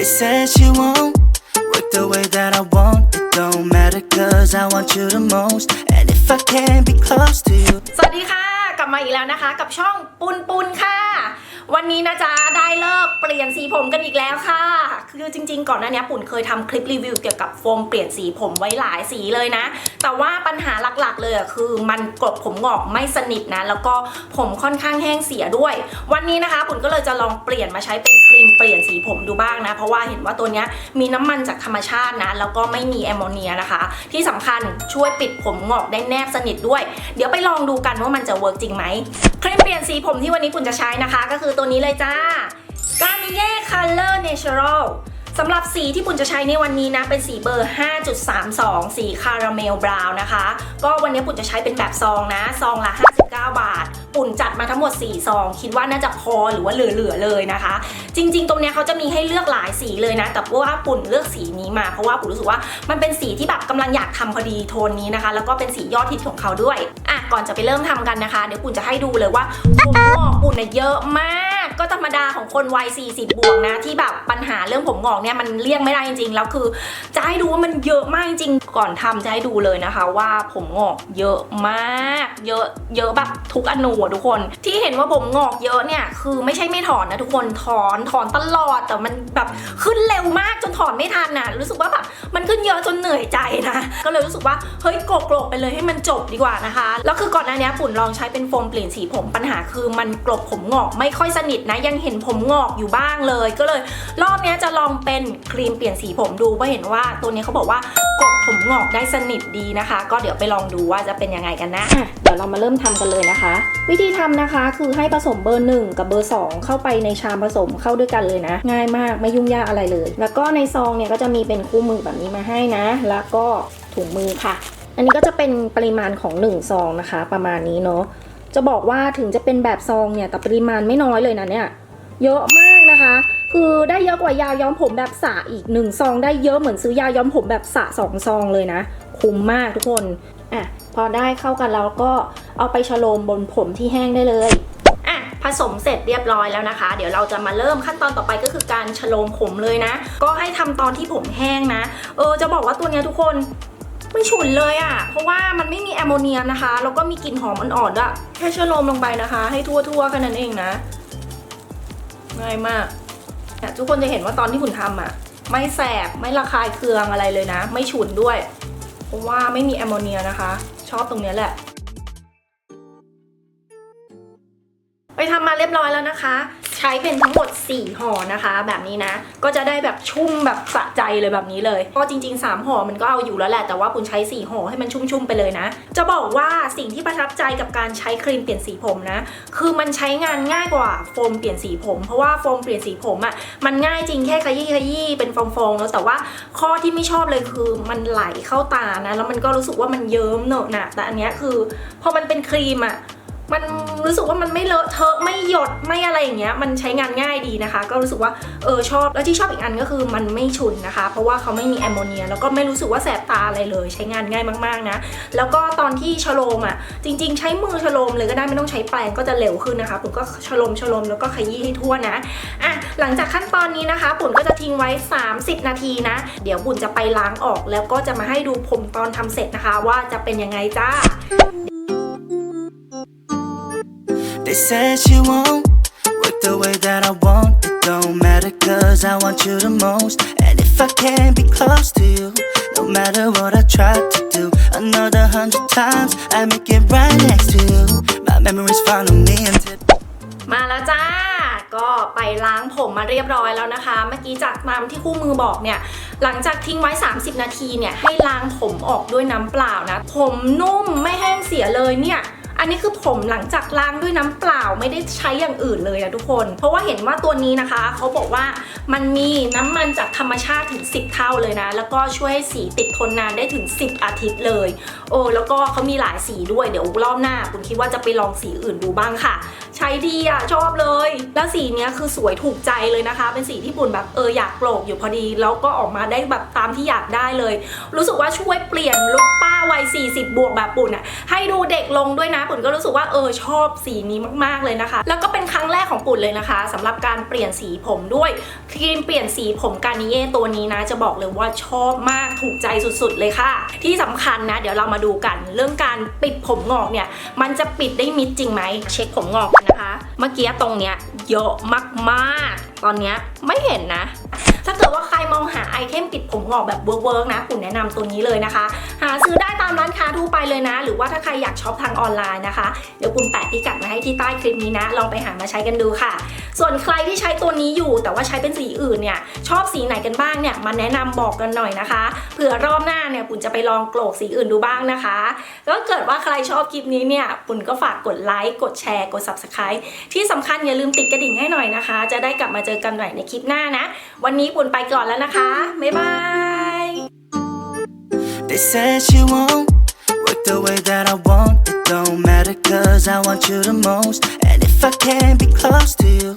They said she won't work the way that I want. It don't matter cause I want you the most. And if I can't be close to you, สวัสดีค่ะ กลับมาอีกแล้วนะคะ กับช่องปุนปุนค่ะ วันนี้นะจ๊ะได้เลิกเปลี่ยนสีผมกันอีกแล้วค่ะ คือจริง ๆ ก่อนหน้านี้ปุ่นเคยทำคลิปรีวิวเกี่ยวกับโฟมเปลี่ยนสีผมไว้หลายสีเลยนะ แต่ว่าปัญหาหลักๆ เลยอะคือมันกลบผมงอกไม่สนิทนะ แล้วก็ผมค่อนข้างแห้งเสียด้วย วันนี้นะคะปุ่นก็เลยจะลองเปลี่ยนมาใช้เป็น รีมเปลี่ยนสีผมดูบ้างนะ เพราะว่าเห็นว่าตัวนี้มีน้ำมันจากธรรมชาตินะ แล้วก็ไม่มีแอมโมเนียนะคะ ที่สำคัญช่วยปิดผมงอกได้แนบสนิทด้วย เดี๋ยวไปลองดูกันว่ามันจะเวิร์กจริงไหมครีมเปลี่ยนสีผมที่วันนี้ปุ่นจะใช้นะคะ ก็คือตัวนี้เลยจ้า Garnier Color Natural สำหรับสีที่ปุ่นจะใช้ในวันนี้นะ เป็นสีเบอร์ 5.32 สีคาราเมลบราวน์นะคะ ก็วันนี้ปุ่นจะใช้เป็นแบบซองนะ ซองละ59 ปุ่นจัดมาทั้งหมด4ซองคิดว่าน่าจะพอหรือว่าเหลือๆเลยนะคะ จริง ๆ ตรงเนี้ยเขาจะมีให้เลือกหลายสีเลยนะแต่ว่าปุ่นเลือกสีนี้มาเพราะว่าปุ่นรู้สึกว่ามันเป็นสีที่แบบกำลังอยากทำพอดีโทนนี้นะคะ แล้วก็เป็นสียอดฮิตของเขาด้วยอะก่อนจะไปเริ่มทำกันนะคะ เดี๋ยวปุ่นจะให้ดูเลยว่าผมงอกปุ่นน่ะเยอะมาก ก็ธรรมดาของคนวัย 40 บวกนะ ที่แบบปัญหาเรื่องผมงอกเนี่ยมันเลี่ยงไม่ได้จริงๆ แล้วคือ จะให้ดูว่ามันเยอะมากจริงก่อนทำจะให้ดูเลยนะคะ ว่าผมงอกเยอะมาก เยอะเยอะแบบทุกอนูทุกคน ที่เห็นว่าผมงอกเยอะเนี่ยคือไม่ใช่ไม่ถอนนะทุกคนถอนถอนตลอดแต่มันแบบขึ้นเร็วมากจนถอนไม่ทันน่ะรู้สึกว่าแบบมันขึ้นเยอะจนเหนื่อยใจนะก็เลยรู้สึกว่าเฮ้ยโกรกไปเลยให้มันจบดีกว่านะคะแล้วคือก่อนหน้านี้ปุ่นลองใช้เป็นโฟมเปลี่ยนสีผมปัญหาคือมันกลบผมงอกไม่ค่อยสนิทนะ ยังเห็นผมงอกอยู่บ้างเลย ก็เลยรอบนี้จะลองเป็นครีมเปลี่ยนสีผมดูเพราะเห็นว่าตัวนี้เขาบอกว่ากบผมงอกได้สนิทดีนะคะ ก็เดี๋ยวไปลองดูว่าจะเป็นยังไงกันนะะเดี๋ยวเรามาเริ่มทำกันเลยนะคะ วิธีทำนะคะคือให้ผสมเบอร์ 1 กับเบอร์ 2 เข้าไปในชามผสมเข้าด้วยกันเลยนะ ง่ายมากไม่ยุ่งยากอะไรเลย แล้วก็ในซองเนี่ยก็จะมีเป็นคู่มือแบบนี้มาให้นะ แล้วก็ถุงมือค่ะ อันนี้ก็จะเป็นปริมาณของ1ซองนะคะ ประมาณนี้เนาะ จะบอกว่าถึงจะเป็นแบบซองเนี่ยแต่ปริมาณไม่น้อยเลยนะเนี่ยเยอะมากนะคะ คือได้เยอะกว่ายาย้อมผมแบบสระอีกหนึ่งซอง ได้เยอะเหมือนซื้อยาย้อมผมแบบสระสองซองเลยนะ คุ้มมากทุกคนอะพอได้เข้ากันแล้วก็เอาไปฉโลมบนผมที่แห้งได้เลยอะผสมเสร็จเรียบร้อยแล้วนะคะ เดี๋ยวเราจะมาเริ่มขั้นตอนต่อไปก็คือการฉโลมผมเลยนะ ก็ให้ทำตอนที่ผมแห้งนะ เออจะบอกว่าตัวเนี้ยทุกคน ไม่ฉุนเลยอะ่ะ เพราะว่ามันไม่มีแอมโมเนียมนะคะ แล้วก็มีกลิ่นหอมอ่อนๆด้วยแค่ฉโลมลงไปนะคะ ให้ทั่วๆแค่นั้นเองนะ ง่ายมากเนี่ยทุกคนจะเห็นว่าตอนที่คุณทำอะ ไม่แสบ ไม่ระคายเคืองอะไรเลยนะ ไม่ฉุนด้วย เพราะว่าไม่มีแอมโมเนียนะคะ ชอบตรงเนี้ยแหละ ไปทำมาเรียบร้อยแล้วนะคะ ใช้เป็นทั้งหมด 4ห่อนะคะ แบบนี้นะ ก็จะได้แบบชุ่มแบบสะใจเลยแบบนี้เลยก็จริง ๆ 3ห่อมันก็เอาอยู่แล้วแหละแต่ว่าปุณใช้4ห่อให้มันชุ่มๆไปเลยนะ จะบอกว่าสิ่งที่ประทับใจกับการใช้ครีมเปลี่ยนสีผมนะ คือมันใช้งานง่ายกว่าโฟมเปลี่ยนสีผม เพราะว่าโฟมเปลี่ยนสีผมอะ่ะมันง่ายจริงแค่ขยี้ขยี้เป็นฟองๆแล้วแต่ว่าข้อที่ไม่ชอบเลยคือมันไหลเข้าตานะ แล้วมันก็รู้สึกว่ามันเยิ้มเนอะนะแต่อันเนี้ยคือพอมันเป็นครีมอะ่ะ มันรู้สึกว่ามันไม่เลอะเทอะไม่หยดไม่อะไรอย่างเงี้ยมันใช้งานง่ายดีนะคะ ก็รู้สึกว่าเออชอบแล้วที่ชอบอีกอันก็คือมันไม่ฉุนนะคะ เพราะว่าเขาไม่มีแอมโมเนีย แล้วก็ไม่รู้สึกว่าแสบตาอะไรเลย ใช้งานง่ายมากๆนะแล้วก็ตอนที่ฉโลมอะจริง ๆ ใช้มือฉโลมเลยก็ได้ไม่ต้องใช้แปรงก็จะเร็วขึ้นนะคะปุ่นก็ฉโลมฉโลมแล้วก็ขยี้ให้ทั่วนะอะหลังจากขั้นตอนนี้นะคะปุ่นก็จะทิ้งไว้ 30 นาทีนะ เดี๋ยวปุ่นจะไปล้างออกแล้วก็จะมาให้ดูผมตอนทำเสร็จนะคะ ว่าจะเป็นยังไงจ้า they said she won't work the way that I want. It don't matter cause I want you the most. And if I can't be close to you, no matter what I try to do, another hundred times I make it right next to you. My memories follow me until. มาแล้วจ้า ก็ไปล้างผมมาเรียบร้อยแล้วนะคะ เมื่อกี้จากตามที่คู่มือบอกเนี่ย หลังจากทิ้งไว้ 30 นาทีเนี่ย ให้ล้างผมออกด้วยน้ำเปล่านะ ผมนุ่มไม่แห้งเสียเลยเนี่ย อันนี้คือผมหลังจากล้างด้วยน้ำเปล่าไม่ได้ใช้อย่างอื่นเลยอะทุกคน เพราะว่าเห็นว่าตัวนี้นะคะ เขาบอกว่ามันมีน้ำมันจากธรรมชาติถึง 10 เท่าเลยนะ แล้วก็ช่วยให้สีติดทนนานได้ถึง 10 อาทิตย์เลย โอ้แล้วก็เขามีหลายสีด้วยเดี๋ยวรอบหน้าคุณคิดว่าจะไปลองสีอื่นดูบ้างค่ะ ใช้ดีอะชอบเลย แล้วสีเนี้ยคือสวยถูกใจเลยนะคะ เป็นสีที่ปุ่นแบบเอออยากโปรกอยู่พอดี แล้วก็ออกมาได้แบบตามที่อยากได้เลย รู้สึกว่าช่วยเปลี่ยนลุคป้า 40 บวกแบบปุ่นอะให้ดูเด็กลงด้วยนะปุ่นก็รู้สึกว่าเออชอบสีนี้มากๆเลยนะคะ แล้วก็เป็นครั้งแรกของปุ่นเลยนะคะสำหรับการเปลี่ยนสีผมด้วยครีมเปลี่ยนสีผมการนิเย่ตัวนี้นะจะบอกเลยว่าชอบมากถูกใจสุดๆเลยค่ะ ที่สำคัญนะ เดี๋ยวเรามาดูกันเรื่องการปิดผมงอกเนี่ยมันจะปิดได้มิดจริงไหมเช็คผมงอกกันนะคะ เมื่อกี้ตรงเนี้ยเยอะมากๆ ตอนเนี้ยไม่เห็นนะ ถ้าเกิดว่าใครมองหาไอเทมปิดผมงอกแบบเวิร์กๆนะปุ่นแนะนำตัวนี้เลยนะคะ หาซื้อได้ตามร้านค้าทั่วไปเลยนะ หรือว่าถ้าใครอยากช็อปทางออนไลน์นะคะ เดี๋ยวปุ่นแปะพิกัดมาให้ที่ใต้คลิปนี้นะ ลองไปหามาใช้กันดูค่ะ ส่วนใครที่ใช้ตัวนี้อยู่แต่ว่าใช้เป็นสีอื่นเนี่ยชอบสีไหนกันบ้างเนี่ยมาแนะนำบอกกันหน่อยนะคะเผื่อรอบหน้าเนี่ยปุ่นจะไปลองโกรกสีอื่นดูบ้างนะคะแล้วเกิดว่าใครชอบคลิปนี้เนี่ยปุ่นก็ฝากกดไลค์กดแชร์กด subscribe ที่สำคัญอย่าลืมติดกระดิ่งให้หน่อยนะคะ จะได้กลับมาเจอกันใหม่ในคลิปหน้านะ วันนี้ปุุ่นไปก่อนแล้วนะคะ บ๊ายบาย They said she won't work the way that I want. It don't matter cause I want you the most. And if I can't be close to you,